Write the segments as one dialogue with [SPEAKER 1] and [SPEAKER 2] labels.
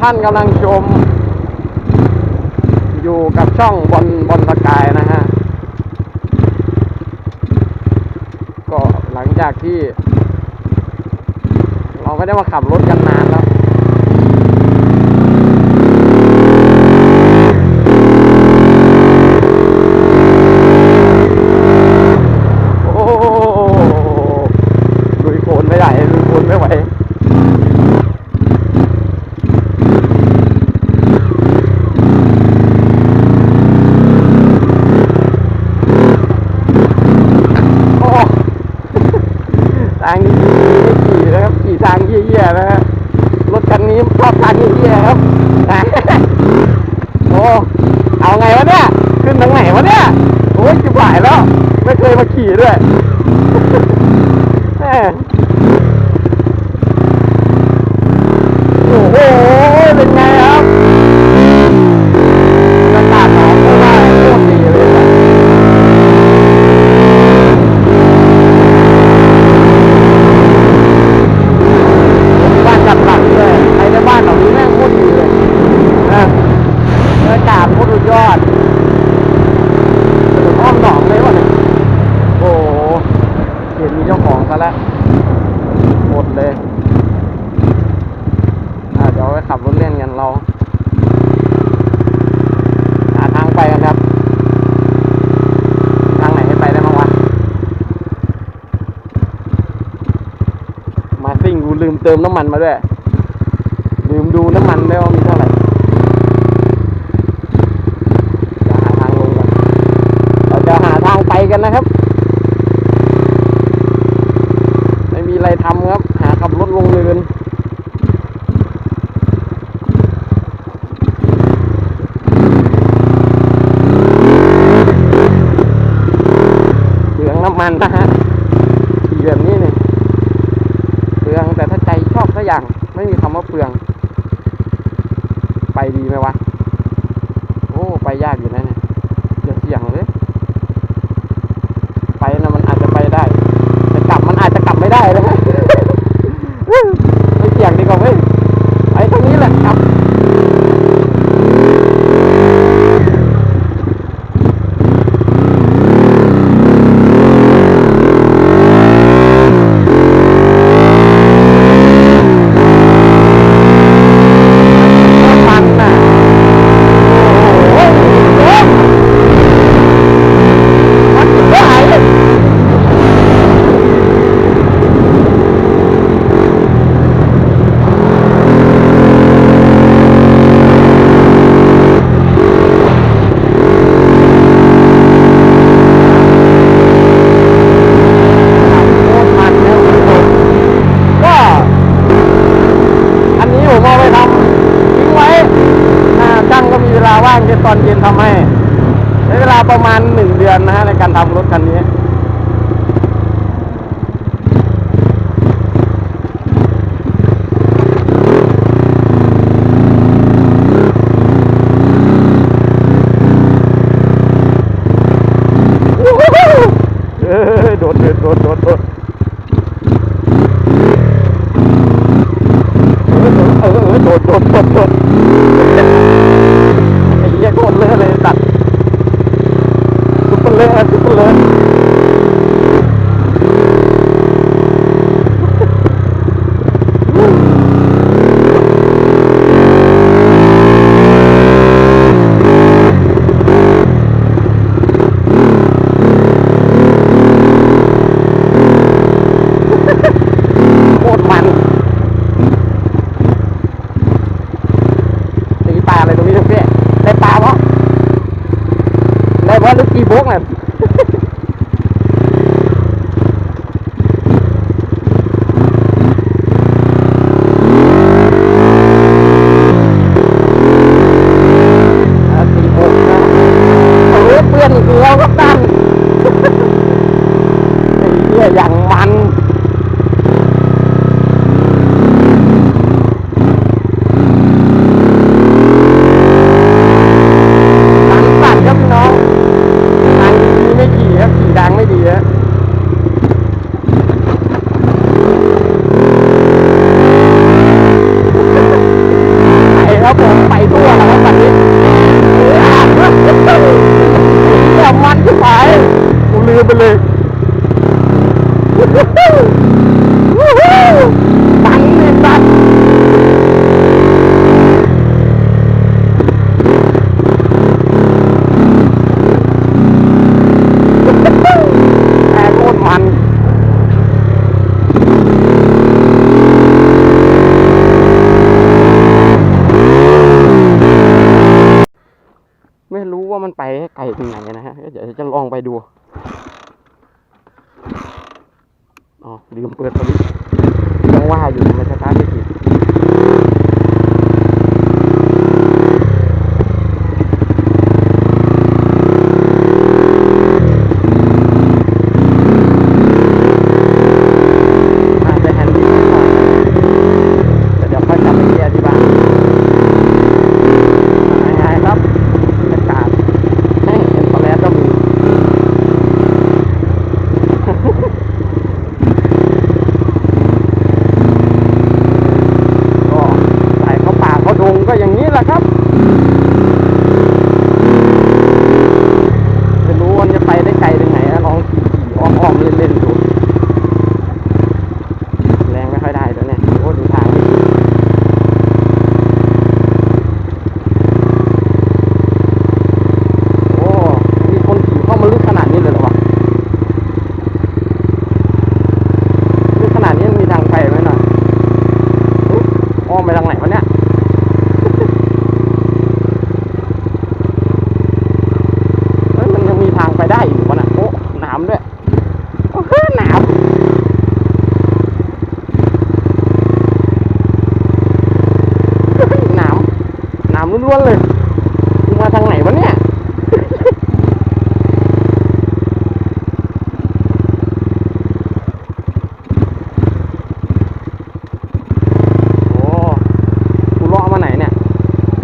[SPEAKER 1] ท่านกำลังชม อยู่กับช่องบนบนสกายนะฮะ ก็หลังจากที่ เราไม่ได้มาขับรถกันนานแล้ว โอ้โหลุยโคลนไม่ได้ลุยโคลนไม่ไหว โอ้ ทางนี้ไม่ขี่นะครับขี่ทางเยี่ยๆนะฮะรถคันนี้ชอบทางเยี่ยๆครับโอ้เอาไงวะเนี่ยขึ้นทางไหนวะเนี่ยโอ้ยจิบหายแล้ว ไม่เคยมาขี่ด้วยโอ้โหเป็นไงครับ เลยอาเดี๋ยวไปขับรถเล่นกันเรา หาทางไปกันครับ ทางไหนให้ไปได้บ้างวะ มาซิ่งกูลืมเติมน้ำมันมาด้วย ลืมดูน้ำมันด้วยว่ามีเท่าไหร่จะหาทางลงกันเราจะหาทางไปกันนะครับ ไม่มีอะไรทำครับ หาขับรถลงเนินเปลืองน้ำมันนะฮะขี่แบบนี้เนี่ยเปลืองแต่ถ้าใจชอบสักอย่างไม่มีคำว่าเปลือง ไปดีไหมวะ โอ้ ไปยากอยู่นะเนี่ยอย่าเสี่ยงเลย ไปนะมันอาจจะไปได้ แต่กลับมันอาจจะกลับไม่ได้นะไนึ่งเดือนนะฮะในการทำรถคันนี้โดดโดดโดดโดดโดดเออเออเออโดดโดดโดดโดดไอ้เหี้ยโคตรเลอะเลย ตัดซุปเปอร์เลอะซุปเปอร์เลอะโคตรมันตีปลาอะไรตรงนี้ทุกพี่ได้ปลาปะได้ปะลูกกี่บกน่ะ ปังเลยสัตว์แอร์โคตรมันไม่รู้ว่ามันไปไกลถึงไหนนะฮะ เดี๋ยวจะลองไปดู อ๋อ ลืมเปิดสวิตช์ยังว่าอยู่ทำไมสตาร์ทไม่ติดอาจจะแฮนดี้นิดหน่อยแต่เดี๋ยวค่อยกลับไปเกียร์ที่บ้านยังไงครับบรรยากาศให้เห็นตอนแรกก็มี ก็ใส่เข้าป่าเข้าดงก็อย่างนี้แหละครับ ไม่รู้ว่ามันจะไปได้ไกลถึงไหนนะลองขี่อ้อมๆเล่นๆดู แรงไม่ค่อยได้แล้วเนี่ยโอ้ดูทางไม่ดีโอ้ มีคนขี่เข้ามาลึกขนาดนี้เลยเหรอวะลึกขนาดนี้มันมีทางไปไหมหน่อย อ้อมไปทางไหนวะเนี่ย เฮ้ยมันยังมีทางไปได้อยู่วะน่ะโอ้หนามด้วยโอ้โหหนามเฮ้ยหนามหนามล้วนๆเลยกูมาทางไหนวะเนี่ย โอ้กูเลาะมาไหนเนี่ย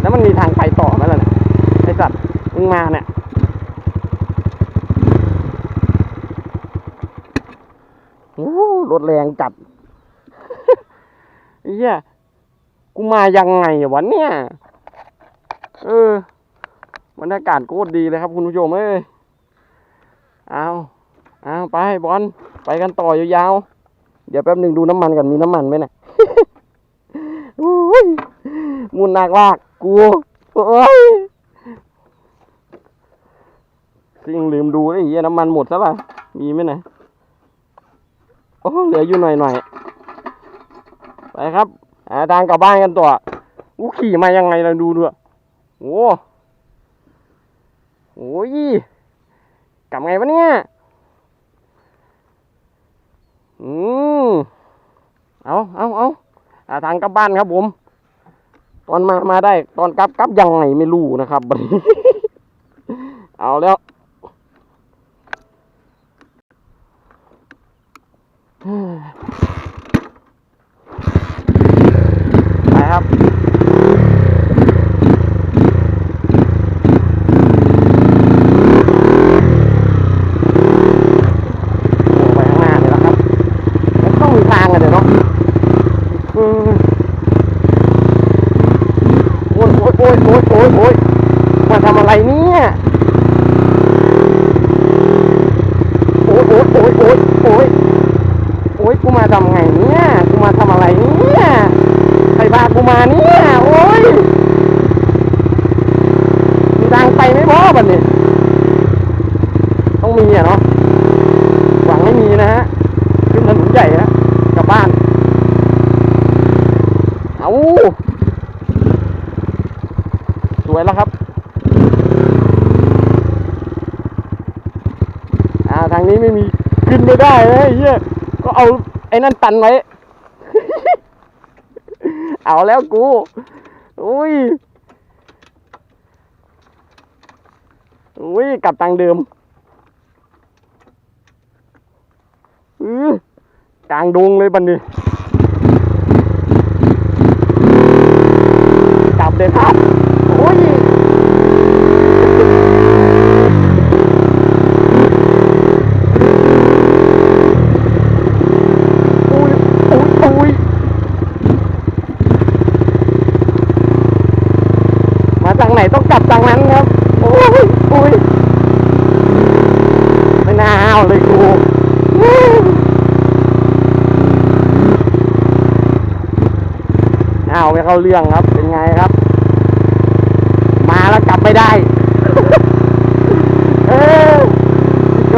[SPEAKER 1] แล้วมันมีทางไปต่อไหมล่ะเนี่ยไอสัตว์ มึงมาเนี่ยโอ้รถแรงจัดไอ้เหี้ยกูมายังไงวะเนี่ย เออบรรยากาศโคตรดีเลยครับคุณผู้ชมเอ้ยเอาเอาไปบอลไปกันต่อยาวๆ เดี๋ยวแป๊บหนึ่งดูน้ำมันกันมีน้ำมันไหมเนี่ยอุ้ยมุนหนักมากกูโอ้ย สิ่งลืมดูไอ้เหี้ยน้ำมันหมดซะละมีไหมนะโอ้เหลืออยู่หน่อยหน่อยไปครับหาทางกลับบ้านกันต่ออู้ขี่มายังไงเราดูด้วยโอ้โอ้ยกลับไงวะเนี่ยอืมเอาเอาเอาหาทางกลับบ้านครับผม ตอนมามาได้ ตอนกลับกลับยังไงไม่รู้นะครับ เอาแล้ว ไปครับโอ้ไปข้างหน้าเลยแล้วครับมันต้องมีทางกันเดี๋ยวเนาะอืมโอ้ยโอ้ยโอ้ยโอ้ยโอ้ยโอ้ยมาทำอะไรนี่ยโอ้ยโอ้ยโอ้ยโอ้ยโอ้ยโอ้ย กูมาทำไงเนี่ยกูมาทำอะไรเนี่ยใครพากูมาเนี่ยโอ้ยมีทางไปไหมบอบันนี้ต้องมีอะเนาะหวังไม่มีนะฮะขึ้นถนนใหญ่นะกลับบ้านเอาสวยแล้วครับอ่าทางนี้ไม่มีขึ้นไม่ได้เลยเฮียก็เอา ไอ้นั่นตันไว้ เอาแล้วกู อุ้ย อุ้ย กลับทางเดิมอือกลางดงเลยบันนี้กลับเลยครับ เรื่องครับ เป็นไงครับ มาแล้วกลับไม่ได้ เออโจ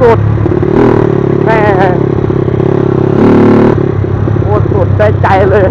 [SPEAKER 1] สุดแม่โคตรสุดใจใจเลย